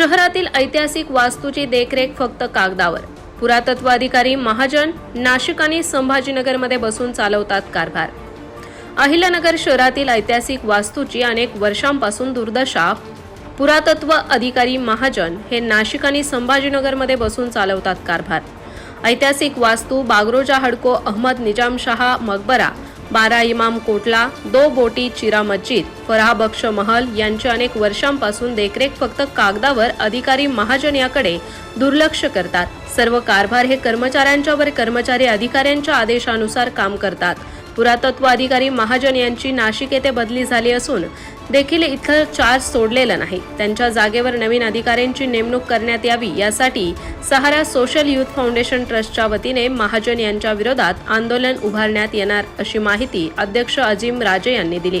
शहरातील ऐतिहासिक वास्तूची देखरेख फक्त कागदावर. पुरातत्व अधिकारी महाजन नाशिक आणि संभाजीनगरमध्ये बसून चालवतात कारभार. अहिल्यानगर शहरातील ऐतिहासिक वास्तूची अनेक वर्षांपासून दुर्दशा पुरातत्व अधिकारी महाजन हे नाशिक आणि संभाजीनगरमध्ये बसून चालवतात कारभार. ऐतिहासिक वास्तू बागरोजा हडको अहमद निजामशहा मकबरा बारा इमाम कोटला दो बोटी चिरा मस्जिद फराह बक्ष महल यांची अनेक वर्षांपासून देखरेख फक्त कागदावर अधिकारी महाजन याकडे दुर्लक्ष करतात. सर्व कारभार हे कर्मचाऱ्यांच्यावर कर्मचारी अधिकाऱ्यांच्या आदेशानुसार काम करतात. पुरातत्व अधिकारी महाजन यांची नाशिक येथे बदली झाली असून देखील इथं चार्ज सोडलेला नाही. त्यांच्या जागेवर नवीन अधिकाऱ्यांची नेमणूक करण्यात यावी यासाठी सहारा सोशल युथ फाउंडेशन ट्रस्टच्या वतीने महाजन यांच्या विरोधात आंदोलन उभारण्यात येणार अशी माहिती अध्यक्ष अजिम राजे यांनी दिली.